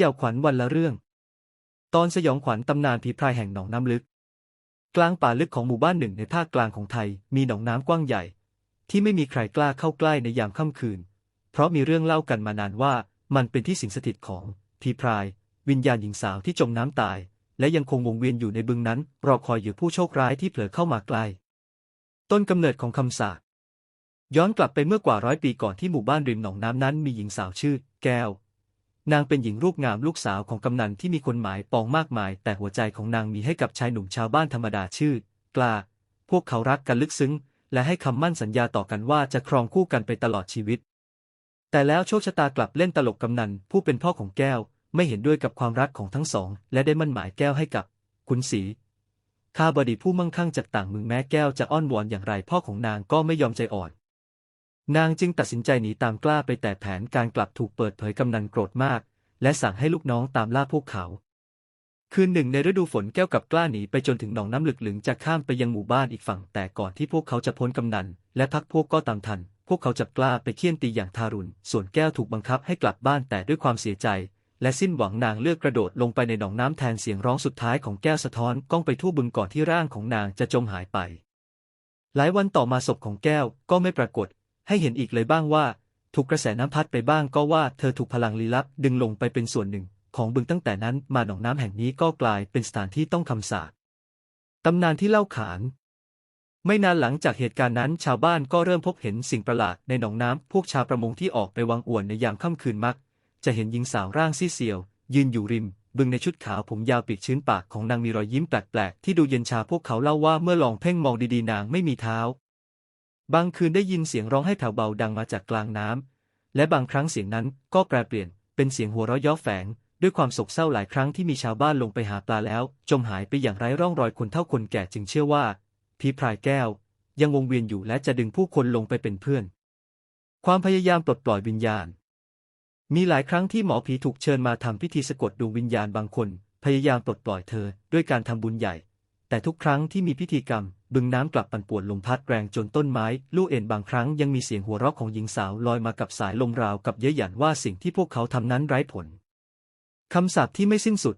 ย่าขวัญวันละเรื่อง ตอนสยองขวัญตำนานผีพรายแห่งหนองน้ำลึก กลางป่าลึกของหมู่บ้านหนึ่งในภาคกลางของไทย มีหนองน้ำกว้างใหญ่ ที่ไม่มีใครกล้าเข้าใกล้ในยามค่ำคืน เพราะมีเรื่องเล่ากันมานานว่ามันเป็นที่สิงสถิตของผีพราย วิญญาณหญิงสาวที่จมน้ำตาย และยังคงวงเวียนอยู่ในบึงนั้น รอคอยอยู่ผู้โชคร้ายที่เผลอเข้ามาใกล้ต้นกำเนิดของคำสาปย้อนกลับไปเมื่อกว่าร้อยปีก่อนที่หมู่บ้านริมหนองน้ำนั้นมีหญิงสาวชื่อ แก้ว นางเป็นหญิงรูปงามลูกสาวของกำนันที่มีคนหมายปองมากมาย แต่หัวใจของนางมีให้กับชายหนุ่มชาวบ้านธรรมดาชื่อ กลา พวกเขารักกันลึกซึ้ง และให้คำมั่นสัญญาต่อกันว่าจะครองคู่กันไปตลอดชีวิต แต่แล้วโชคชะตากลับเล่นตลกกำนันผู้เป็นพ่อของแก้ว ไม่เห็นด้วยกับความรักของทั้งสอง และได้มั่นหมายแก้วให้กับ ขุนศรีข้าบดีผู้มั่งคั่งจากต่างเมืองแม้แก้วจะอ้อนวอนอย่างไรพ่อของนางก็ไม่ยอมใจอ่อน นางจึงตัดสินใจหนีตามกล้าไปแต่แผนการกลับถูกเปิดเผยกำนันโกรธมาก และสั่งให้ลูกน้องตามล่าพวกเขา คืนหนึ่งในฤดูฝนแก้วกับกล้าหนีไปจนถึงหนองน้ำหลึกหลึงจะข้ามไปยังหมู่บ้านอีกฝั่ง แต่ก่อนที่พวกเขาจะพ้นกำนัน และพักพวกก็ตามทัน พวกเขาจับกล้าไปเคี่ยนตีอย่างทารุณ ส่วนแก้วถูกบังคับให้กลับบ้านแต่ด้วยความเสียใจ และสิ้นหวังนางเลือกกระโดดลงไปในหนองน้ำแทนเสียงร้องสุดท้ายของแก้วสะท้อนก้องไปทั่วบึงก่อนที่ร่างของนางจะจมหายไปหลายวันต่อมาศพของแก้วก็ไม่ปรากฏ ให้เห็นอีกเลยบ้างว่า ถูกกระแสน้ำพัดไปบ้างก็ว่าเธอถูกพลังลี้ลับดึงลงไปเป็นส่วนหนึ่ง ของบึงตั้งแต่นั้นมาหนองน้ำแห่งนี้ก็กลายเป็นสถานที่ต้องคำสาปตำนานที่เล่าขานไม่นานหลังจากเหตุการณ์นั้น ชาวบ้านก็เริ่มพบเห็นสิ่งประหลาดในหนองน้ำพวกชาวประมงที่ออกไปวางอวนในยามค่ำคืนมัก จะเห็นหญิงสาวร่างซีเซียว ยืนอยู่ริม บึงในชุดขาวผมยาวปีกชื้นปากของนางมีรอยยิ้มแปลกๆ ที่ดูเย็นชาพวกเขาเล่าว่าเมื่อลองเพ่งมองดีๆนางไม่มีเท้า บางคืนได้ยินเสียงร้องให้แผ่วเบาดังมาจากกลางน้ำ และบางครั้งเสียงนั้นก็แปรเปลี่ยน เป็นเสียงหัวเราะย้อแฝง ด้วยความโศกเศร้าหลายครั้งที่มีชาวบ้านลงไปหาปลาแล้ว จมหายไปอย่างไร้ร่องรอยคนเท่าคนแก่จึงเชื่อว่าผีพรายแก้ว ยังวงเวียนอยู่และจะดึงผู้คนลงไปเป็นเพื่อน ความพยายามปลดปล่อยวิญญาณ มีหลายครั้งที่หมอผีถูกเชิญมาทำพิธีสะกดดวงวิญญาณบางคน พยายามปลดปล่อยเธอด้วยการทำบุญใหญ่ แต่ทุกครั้งที่มีพิธีกรรม บึงน้ำกลับปั่นป่วนลมพัดแรงจนต้นไม้ลู่เอ็นบางครั้งยังมีเสียงหัวเราะของหญิงสาวลอยมากับสายลมราวกับเย้ยหยันว่าสิ่งที่พวกเขาทำนั้นไร้ผลคำสาปที่ไม่สิ้นสุด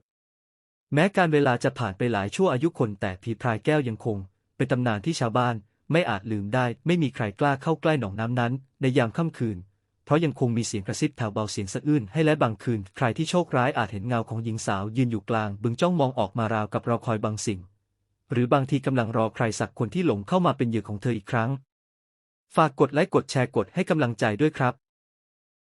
แม้การเวลาจะผ่านไปหลายชั่วอายุคนแต่ผีพรายแก้วยังคง เป็นตำนานที่ชาวบ้านไม่อาจลืมได้ ไม่มีใครกล้าเข้าใกล้หนองน้ำนั้น ในยามค่ำคืน เพราะยังคงมีเสียงกระซิบแผ่วเบาเสียงสะอื้นให้และบางคืน ใครที่โชคร้ายอาจเห็นเงาของหญิงสาวยืนอยู่กลาง บึงจ้องมองออกมาราวกับรอคอยบางสิ่ง หรือบางทีกำลังรอใครสักคนที่หลงเข้ามาเป็นเหยื่อของเธออีกครั้ง ฝากกดไลค์กดแชร์กดให้กำลังใจด้วยครับ